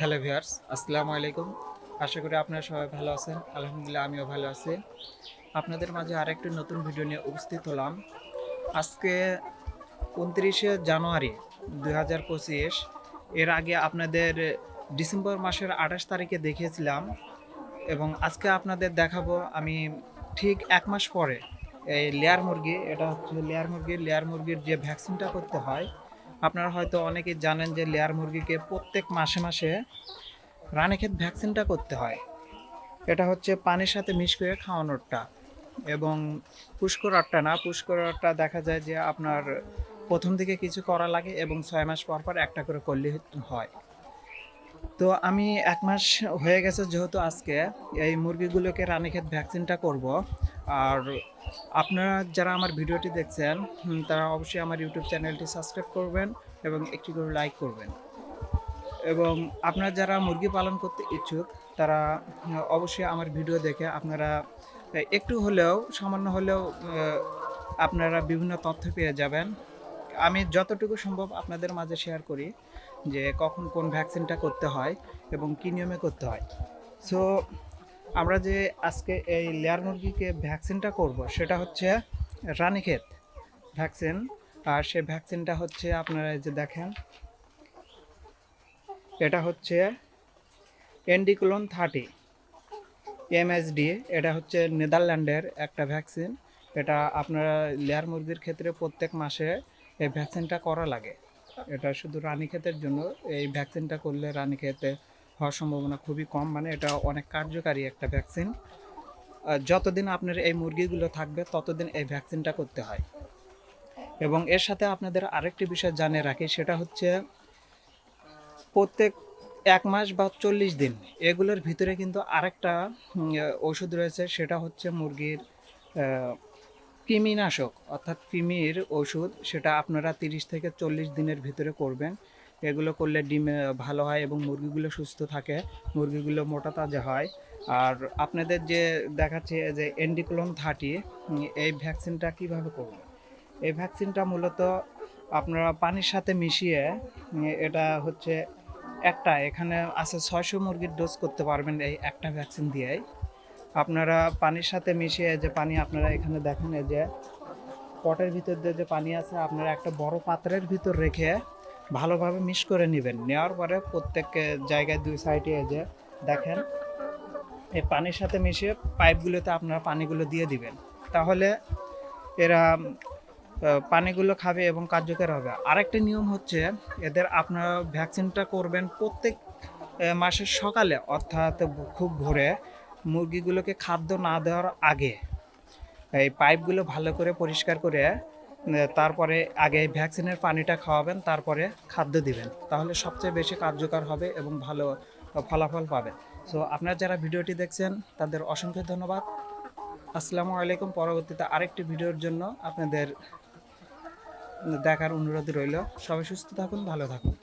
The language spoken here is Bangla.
হ্যালো ভিউয়ার্স আসসালামু আলাইকুম। আশা করি আপনারা সবাই ভালো আছেন। আলহামদুলিল্লাহ, আমিও ভালো আছি। আপনাদের মাঝে আরেকটি নতুন ভিডিও নিয়ে উপস্থিত হলাম। আজকে উনত্রিশে জানুয়ারি দুই হাজার পঁচিশ, এর আগে আপনাদের ডিসেম্বর মাসের আঠাশ তারিখে দেখিয়েছিলাম এবং আজকে আপনাদের দেখাবো আমি ঠিক এক মাস পরে এই লেয়ার মুরগি, এটা হচ্ছে লেয়ার মুরগি। লেয়ার মুরগির যে ভ্যাকসিনটা করতে হয় আপনারা হয়তো অনেকেই জানেন যে লেয়ার মুরগিকে প্রত্যেক মাসে মাসে রানীক্ষেত ভ্যাকসিনটা করতে হয়। এটা হচ্ছে পানির সাথে মিশ করে খাওয়ানোরটা এবং পুষ্করারটা না পুষ্করারটা দেখা যায় যে আপনার প্রথম দিকে কিছু করা লাগে এবং ছয় মাস পর পর একটা করে করলে হয়। তো আমি এক মাস হয়ে গেছে যেহেতু আজকে এই মুরগিগুলোকে রানীক্ষেত ভ্যাকসিনটা করব। আর আপনারা যারা আমার ভিডিওটি দেখছেন তারা অবশ্যই আমার ইউটিউব চ্যানেলটি সাবস্ক্রাইব করবেন এবং একটি করে লাইক করবেন। এবং আপনারা যারা মুরগি পালন করতে ইচ্ছুক, তারা অবশ্যই আমার ভিডিও দেখে আপনারা একটু হলেও, সামান্য হলেও আপনারা বিভিন্ন তথ্য পেয়ে যাবেন। আমি যতটুকু সম্ভব আপনাদের মাঝে শেয়ার করি যে কখন কোন ভ্যাকসিনটা করতে হয় এবং কী নিয়মে করতে হয়। সো আমরা যে আজকে এই লেয়ার মুরগিকে ভ্যাকসিনটা করব, সেটা হচ্ছে রানীক্ষেত ভ্যাকসিন। আর সে ভ্যাকসিনটা হচ্ছে আপনারা এই যে দেখেন, এটা হচ্ছে এন্ডিকুলন থার্টি এমএসডি, এটা হচ্ছে নেদারল্যান্ডের একটা ভ্যাকসিন। এটা আপনারা লেয়ার মুরগির ক্ষেত্রে প্রত্যেক মাসে এই ভ্যাকসিনটা করা লাগে। এটা শুধু রানীক্ষেতের জন্য, এই ভ্যাকসিনটা করলে রানীক্ষেতে হওয়ার সম্ভাবনা খুবই কম। মানে এটা অনেক কার্যকারী একটা ভ্যাকসিন যতদিন আপনার এই মুরগিগুলো থাকবে, ততদিন এই ভ্যাকসিনটা করতে হয়। এবং এর সাথে আপনাদের আরেকটি বিষয় জানিয়ে রাখি, সেটা হচ্ছে প্রত্যেক এক মাস বা চল্লিশ দিন, এগুলোর ভিতরে কিন্তু আরেকটা ওষুধ রয়েছে, সেটা হচ্ছে মুরগির কৃমিনাশক। অর্থাৎ কৃমির ওষুধ সেটা আপনারা তিরিশ থেকে চল্লিশ দিনের ভিতরে করবেন। এগুলো করলে ডিম ভালো হয় এবং মুরগিগুলো সুস্থ থাকে, মুরগিগুলো মোটা তাজা হয়। আর আপনাদের যে দেখাচ্ছে যে এন্ডিক্লোন থার্টি এই ভ্যাকসিনটা কীভাবে করবেন? এই ভ্যাকসিনটা মূলত আপনারা পানির সাথে মিশিয়ে এটা হচ্ছে একটা, এখানে আছে ছয়শো মুরগির ডোজ করতে পারবেন এই একটা ভ্যাকসিন দিয়েই। আপনারা পানির সাথে মিশিয়ে যে পানি আপনারা এখানে দেখেন, এই যে পটের ভিতর দিয়ে যে পানি আছে, আপনারা একটা বড় পাত্রের ভিতর রেখে ভালোভাবে মিক্স করে নেবেন। নেওয়ার পরে প্রত্যেক জায়গায় দুই সাইডে যে দেখেন, এই পানির সাথে মিশিয়ে পাইপগুলোতে আপনারা পানিগুলো দিয়ে দিবেন। তাহলে এরা পানিগুলো খাবে এবং কার্যকর হবে। আরেকটা নিয়ম হচ্ছে, এদের আপনারা ভ্যাকসিনটা করবেন প্রত্যেক মাসের সকালে, অর্থাৎ খুব ভোরে মুরগিগুলোকে খাদ্য না দেওয়ার আগে। এই পাইপগুলো ভালো করে পরিষ্কার করে তারপরে আগে ভ্যাকসিনের পানিটা খাওয়াবেন, তারপরে খাদ্য দিবেন। তাহলে সবচেয়ে বেশি কার্যকর হবে এবং ভালো ফলাফল পাবে সো আপনারা যারা ভিডিওটি দেখছেন, তাদের অসংখ্য ধন্যবাদ। আসসালামু আলাইকুম। পরবর্তীতে আরেকটি ভিডিওর জন্য আপনাদের দেখার অনুরোধ রইল। সবাই সুস্থ থাকুন, ভালো থাকুন।